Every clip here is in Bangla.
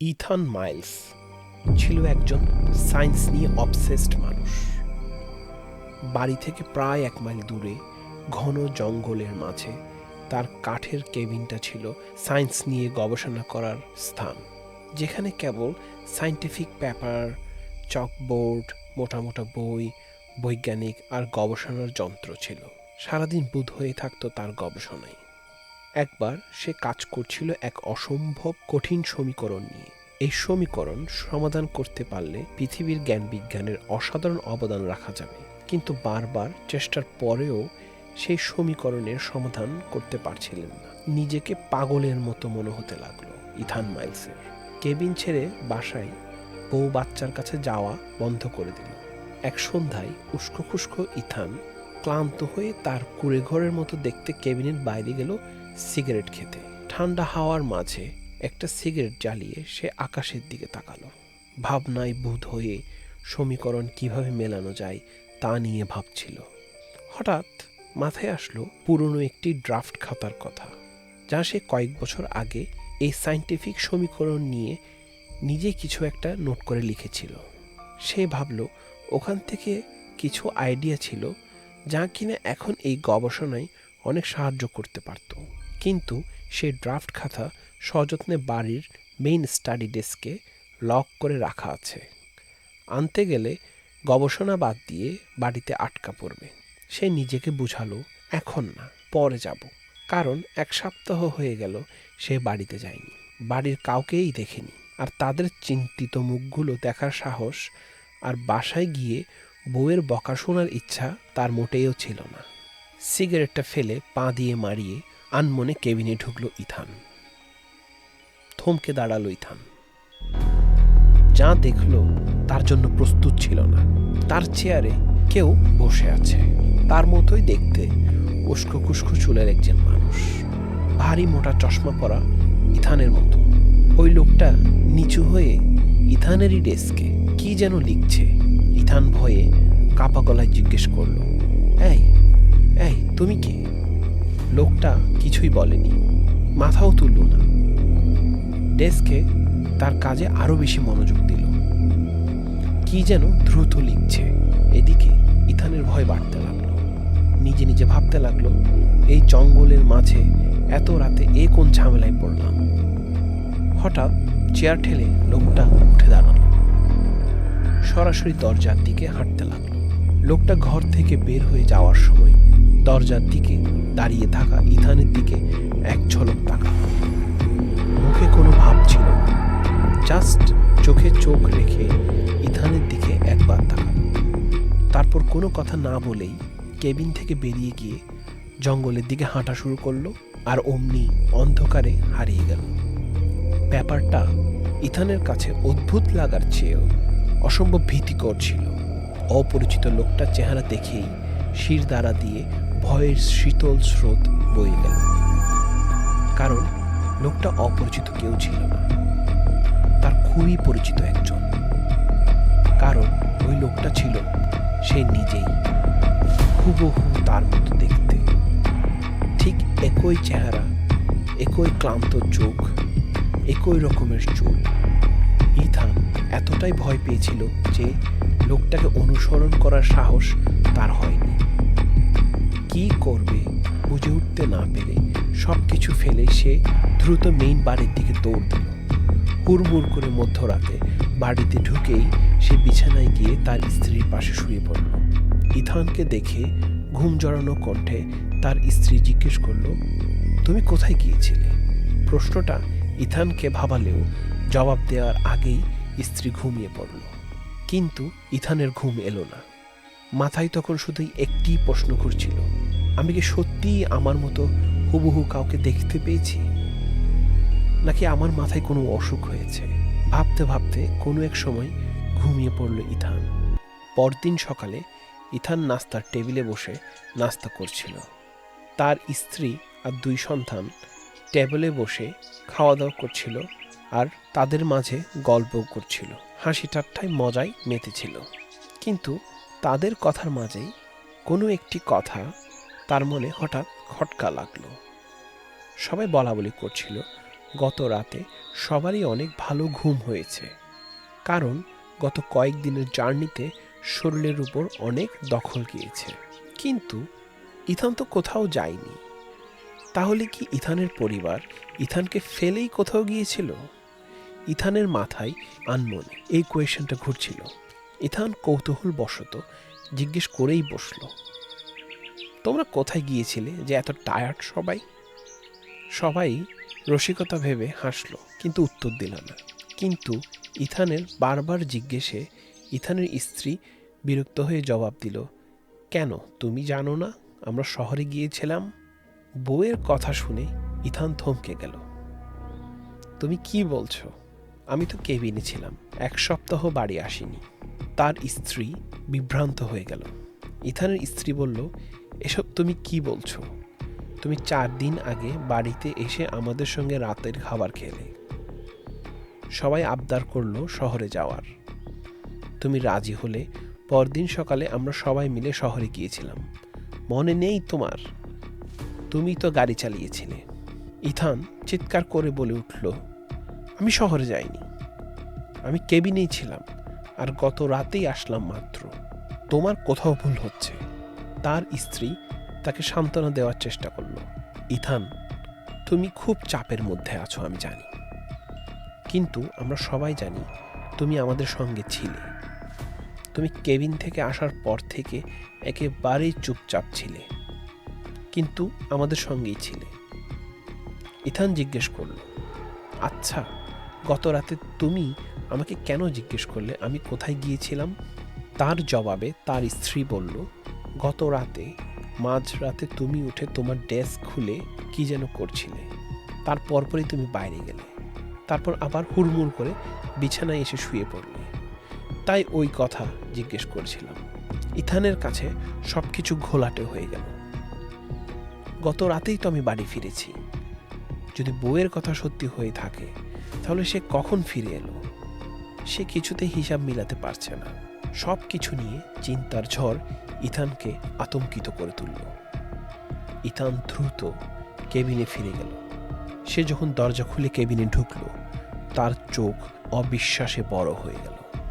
ইথান মাইলস ছিল একজন সায়েন্স নিয়ে অবসেসড মানুষ। বাড়ি থেকে প্রায় এক মাইল দূরে, ঘন জঙ্গলের মাঝে, তার কাঠের কেবিনটা ছিল সায়েন্স নিয়ে গবেষণা করার স্থান, যেখানে কেবল সায়েন্টিফিক পেপার চকবোর্ড মোটা মোটা বই, বৈজ্ঞানিক আর গবেষণার যন্ত্র ছিল। সারাদিন বুধ হয়ে থাকতো তার গবেষণায়। একবার সে কাজ করছিল এক অসম্ভব কঠিন সমীকরণ নিয়ে। এই সমীকরণ সমাধান করতে পারলে পৃথিবীর জ্ঞান বিজ্ঞানের অসাধারণ অবদান রাখা যাবে। কিন্তু বারবার চেষ্টার পরেও সেই সমীকরণের সমাধান করতে পারছিলেন না। নিজেকে পাগলের মতো মনে হতে লাগল ইথান মাইলসের কেবিন ছেড়ে বাসায় বউ বাচ্চার কাছে যাওয়া বন্ধ করে দিল। এক সন্ধ্যায় উস্কো খুস্কো ইথান ক্লান্ত হয়ে তার কুড়ে ঘরের মতো দেখতে কেবিনের বাইরে গেল সিগারেট খেতে। ঠান্ডা হাওয়ার মাঝে একটা সিগারেট জ্বালিয়ে সে আকাশের দিকে তাকালো। ভাবনায় বুধ হয়ে সমীকরণ কীভাবে মেলানো যায় তা নিয়ে ভাবছিল। হঠাৎ মাথায় আসলো পুরনো একটি ড্রাফট খাতার কথা, যা সে কয়েক বছর আগে এই সায়েন্টিফিক সমীকরণ নিয়ে নিজে কিছু একটা নোট করে লিখেছিল। সে ভাবল, ওখান থেকে কিছু আইডিয়া ছিল যা কিনা এখন এই গবেষণায় অনেক সাহায্য করতে পারত। কিন্তু সেই ড্রাফট খাতা সযত্নে বাড়ির মেইন স্টাডি ডেস্কে লক করে রাখা আছে। আনতে গেলে গবেষণা বাদ দিয়ে বাড়িতে আটকা পড়বে। সে নিজেকে বুঝালো, এখন না, পরে যাব। কারণ এক সপ্তাহ হয়ে গেল সে বাড়িতে যায়নি। বাড়ির কাউকেই দেখেনি। আর তাদের চিন্তিত মুখগুলো দেখার সাহস আর বাসায় গিয়ে বউয়ের বকা শোনার ইচ্ছা তার মোটেও ছিল না। সিগারেটটা ফেলে পা দিয়ে মারিয়ে আনমনে কেবিনে ঢুকলো ইথান। থমকে দাঁড়াল ইথান। যা দেখল তার জন্য প্রস্তুত ছিল না। তার চেয়ারে কেউ বসে আছে। তার মতোই দেখতে উস্কো চুলের একজন মানুষ। ভারী মোটা চশমা পরা ইথানের মতো। ওই লোকটা নিচু হয়ে ইথানেরই ডেস্কে কি যেন লিখছে। ইথান ভয়ে কাপা গলায় জিজ্ঞেস করল, এই এই, তুমি কে? লোকটা কিছুই বলেনি, মাথাও তুলল না। ডেস্কে তার কাজে আরও বেশি মনোযোগ দিল। কি যেন দ্রুত লিখছে। এদিকে ইথানের ভয় বাড়তে লাগল। নিজে নিজে ভাবতে লাগল, এই জঙ্গলের মাঝে এত রাতে এ কোন ঝামেলায় পড়লাম? হঠাৎ চেয়ার ঠেলে লোকটা উঠে দাঁড়াল। সরাসরি দরজার দিকে হাঁটতে লাগল। লোকটা ঘর থেকে বের হয়ে যাওয়ার সময় দরজার দিকে দাঁড়িয়ে থাকা ইথানের দিকে এক ঝলক তাকালো। মুখে কোনো ভাব ছিল জাস্ট চোখে চোখ রেখে ইথানের দিকে একবার তাকালো। তারপর কোনো কথা না বলেই কেবিন থেকে বেরিয়ে গিয়ে জঙ্গলের দিকে হাঁটা শুরু করল আর অমনি অন্ধকারে হারিয়ে গেল। ব্যাপারটা ইথানের কাছে অদ্ভুত লাগার চেয়েও অসম্ভব ভীতিকর ছিল। অপরিচিত লোকটার চেহারা দেখেই শির দ্বারা দিয়ে ভয়ের শীতল স্রোত বয়ে গেল কারণ লোকটা অপরিচিত কেউ ছিল না। তার খুবই পরিচিত একজন। কারণ ওই লোকটা ছিল সে নিজেই। হুবহু তার মতো দেখতে। ঠিক একই চেহারা, একই ক্লান্ত চোখ, একই রকমের চুল। ইথান এতটাই ভয় পেয়েছিল যে লোকটাকে অনুসরণ করার সাহস তার হয়নি। কি করবে? বুঝে উঠতে না পেরে সব কিছু ফেলে সে দ্রুত মেইন বাড়ির দিকে দৌড় দিল। হুড়মুড় করে মধ্যরাতে বাড়িতে ঢুকেই সে বিছানায় গিয়ে তার স্ত্রীর পাশে শুয়ে পড়ল। ইথানকে দেখে ঘুম জড়ানো কণ্ঠে তার স্ত্রী জিজ্ঞেস করল, তুমি কোথায় গিয়েছিলে? প্রশ্নটা ইথানকে ভাবালেও জবাব দেওয়ার আগেই স্ত্রী ঘুমিয়ে পড়ল। কিন্তু ইথানের ঘুম এলো না। মাথায় তখন শুধুই একটি প্রশ্ন ঘুরছিল আমি কি সত্যিই আমার মতো হুবহু কাউকে দেখতে পেয়েছি? নাকি আমার মাথায় কোনো অসুখ হয়েছে? ভাবতে ভাবতে কোনো এক সময় ঘুমিয়ে পড়ল ইথান। পরদিন সকালে ইথান নাস্তার টেবিলে বসে নাস্তা করছিল। তার স্ত্রী আর দুই সন্তান টেবিলে বসে খাওয়া দাওয়া করছিল আর তাদের মাঝে গল্প করছিল। হাসি ঠাট্টায় মজায় মেতেছিল। কিন্তু তাদের কথার মাঝেই কোনো একটি কথা তার মনে হঠাৎ খটকা লাগল। সবাই বলা বলি করছিল, গত রাতে সবারই অনেক ভালো ঘুম হয়েছে। কারণ গত কয়েকদিনের জার্নিতে শরীরের উপর অনেক দখল গিয়েছে। কিন্তু ইথান তো কোথাও যায়নি। তাহলে কি ইথানের পরিবার ইথানকে ফেলেই কোথাও গিয়েছিল? ইথানের মাথায় আনমনে এই কোয়েশনটা ঘুরছিল। ইথান কৌতূহল বশত জিজ্ঞেস করেই বসল তোমরা কোথায় গিয়েছিলে যে এত টায়ার্ড সবাই? সবাই রসিকতা ভেবে হাসলো, কিন্তু উত্তর দিল না। কিন্তু ইথানের বারবার জিজ্ঞেসে ইথানের স্ত্রী বিরক্ত হয়ে জবাব দিল, কেন, তুমি জানো না আমরা শহরে গিয়েছিলাম? বউয়ের কথা শুনে ইথান থমকে গেল। তুমি কি বলছো? আমি তো কেবিনে ছিলাম, এক সপ্তাহ বাড়ি আসিনি। তার স্ত্রী বিভ্রান্ত হয়ে গেল। ইথানের স্ত্রী বলল এসব তুমি কি বলছো? তুমি চার দিন আগে বাড়িতে এসে আমাদের সঙ্গে রাতের খাবার খেলে। সবাই আবদার করল শহরে যাওয়ার। তুমি রাজি হলে পরদিন সকালে আমরা সবাই মিলে শহরে গিয়েছিলাম। মনে নেই তোমার? তুমি তো গাড়ি চালিয়েছিলে। ইথান চিৎকার করে বলে উঠল, আমি শহরে যাইনি। আমি কেবিনেই ছিলাম, আর গত রাতেই আসলাম মাত্র। তোমার কোথাও ভুল হচ্ছে। তার স্ত্রী তাকে সান্ত্বনা দেওয়ার চেষ্টা করল। ইথান, তুমি খুব চাপের মধ্যে আছো, আমি জানি। কিন্তু আমরা সবাই জানি তুমি আমাদের সঙ্গে ছিলে। তুমি কেবিন থেকে আসার পর থেকে একেবারেই চুপচাপ ছিলে, কিন্তু আমাদের সঙ্গেই ছিলে। ইথান জিজ্ঞেস করল আচ্ছা গত রাতে তুমি আমাকে কেন জিজ্ঞেস করলে? আমি কোথায় গিয়েছিলাম? তার জবাবে তার স্ত্রী বলল গত রাতে মাঝ রাতে তুমি উঠে তোমার ডেস্ক খুলে কি যেন করছিলে। তার পরপরই তুমি বাইরে গেলে। তারপর আবার হুড়মুড় করে বিছানায় এসে শুয়ে পড়লে। তাই ওই কথা জিজ্ঞেস করছিলাম। ইথানের কাছে সব কিছু ঘোলাটে হয়ে গেল। গত রাতেই তো আমি বাড়ি ফিরেছি। যদি বউয়ের কথা সত্যি হয়ে থাকে, তাহলে সে কখন ফিরে এলো? সে কিছুতে হিসাব মিলাতে পারছে না। সব কিছু নিয়ে চিন্তার ঝড় ইথানকে আতঙ্কিত করে তুলল। ইথান দ্রুত কেবিনে ফিরে গেল। সে যখন দরজা খুলে কেবিনে ঢুকল, তার চোখ অবিশ্বাসে বড় হয়ে গেল।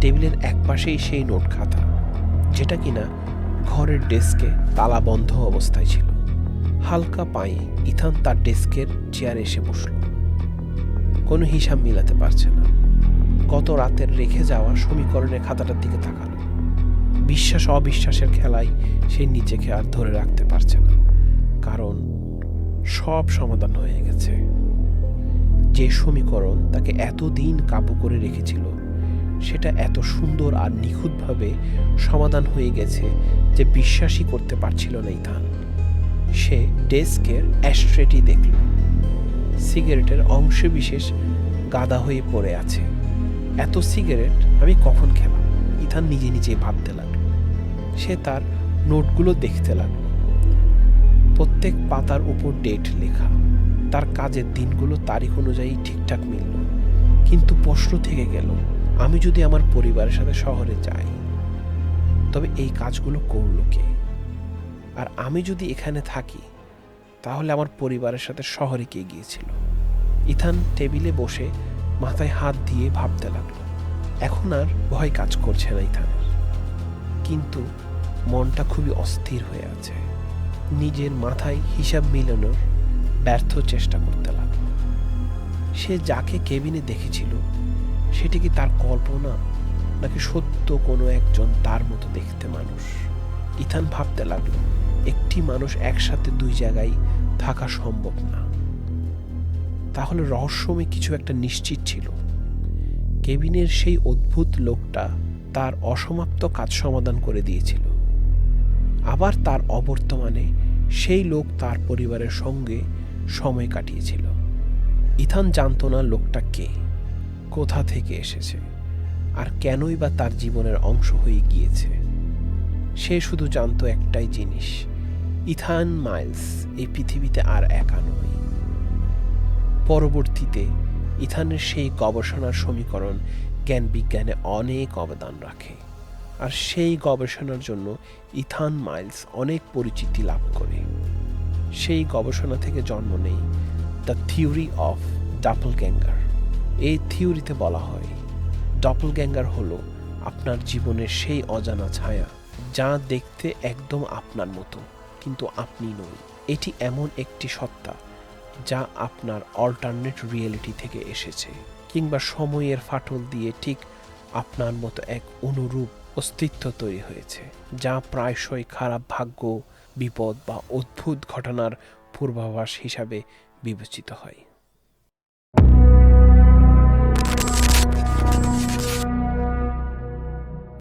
টেবিলের এক পাশেই সেই নোট খাতা, যেটা কিনা ঘরের ডেস্কে তালা বন্ধ অবস্থায় ছিল। হালকা পায়ে ইথান তার ডেস্কের চেয়ারে এসে বসল। কোনো হিসাব মিলাতে পারছে না। গত রাতের রেখে যাওয়া সমীকরণের খাতাটার দিকে তাকালো। বিশ্বাস অবিশ্বাসের খেলায় সে নিজেকে আর ধরে রাখতে পারছে না, কারণ সব সমাধান হয়ে গেছে। যে সমীকরণ তাকে এতদিন কাবু করে রেখেছিল, সেটা এত সুন্দর আর নিখুঁতভাবে সমাধান হয়ে গেছে যে বিশ্বাসই করতে পারছিল না ইথান। সে ডেস্কের অ্যাস্ট্রেটি দেখল। সিগারেটের অংশ বিশেষ গাদা হয়ে পড়ে আছে। এত সিগারেট আমি কখন খেলাম? ইথান নিজে নিজে ভাবতে লাগল। সে তার নোটগুলো দেখতে লাগল। প্রত্যেক পাতার উপর ডেট লেখা। তার কাজের দিনগুলো তারিখ অনুযায়ী ঠিকঠাক মিলল। কিন্তু প্রশ্ন থেকে গেল, আমি যদি আমার পরিবারের সাথে শহরে যাই, তবে এই কাজগুলো করল কে? আর আমি যদি এখানে থাকি, তাহলে আমার পরিবারের সাথে শহরে কে গিয়েছিল? ইথান টেবিলে বসে মাথায় হাত দিয়ে ভাবতে লাগল। এখন আর ভয় কাজ করছে না ইথানের কিন্তু মনটা খুবই অস্থির হয়ে আছে। নিজের মাথায় হিসাব মিলানোর ব্যর্থ চেষ্টা করতে লাগল। সে যাকে কেবিনে দেখেছিল, সেটি কি তার কল্পনা নাকি সত্য কোনো একজন তার মতো দেখতে মানুষ? ইথান ভাবতে লাগল, একটি মানুষ একসাথে দুই জায়গায় থাকা সম্ভব না। তাহলে রহস্যময় কিছু একটা নিশ্চিত ছিল। কেবিনের সেই অদ্ভুত লোকটা তার অসমাপ্ত কাজ সমাধান করে দিয়েছিল। আবার তার অবর্তমানে সেই লোক তার পরিবারের সঙ্গে সময় কাটিয়েছিল। ইথান জানত না লোকটা কে, কোথা থেকে এসেছে, আর কেনই বা তার জীবনের অংশ হয়ে গিয়েছে। সে শুধু জানত একটাই জিনিস, ইথান মাইলস, এই পৃথিবীতে আর একা নয়। পরবর্তীতে ইথানের সেই গবেষণার সমীকরণ জ্ঞান বিজ্ঞানে অনেক অবদান রাখে। আর সেই গবেষণার জন্য ইথান মাইলস অনেক পরিচিতি লাভ করে। সেই গবেষণা থেকে জন্ম নেই the theory of doppelganger এই থিওরিতে বলা হয় ডপল গ্যাঙ্গার হলো আপনার জীবনের সেই অজানা ছায়া যা দেখতে একদম আপনার মতো, কিন্তু আপনি নন এটি এমন একটি সত্তা যা আপনার অল্টারনেট রিয়েলিটি থেকে এসেছে, কিংবা সময়ের ফাটল দিয়ে ঠিক আপনার মতো এক অনুরূপ অস্তিত্ব তৈরি হয়েছে, যা প্রায়শই খারাপ ভাগ্য, বিপদ বা অদ্ভুত ঘটনার পূর্বাভাস হিসাবে বিবেচিত হয়।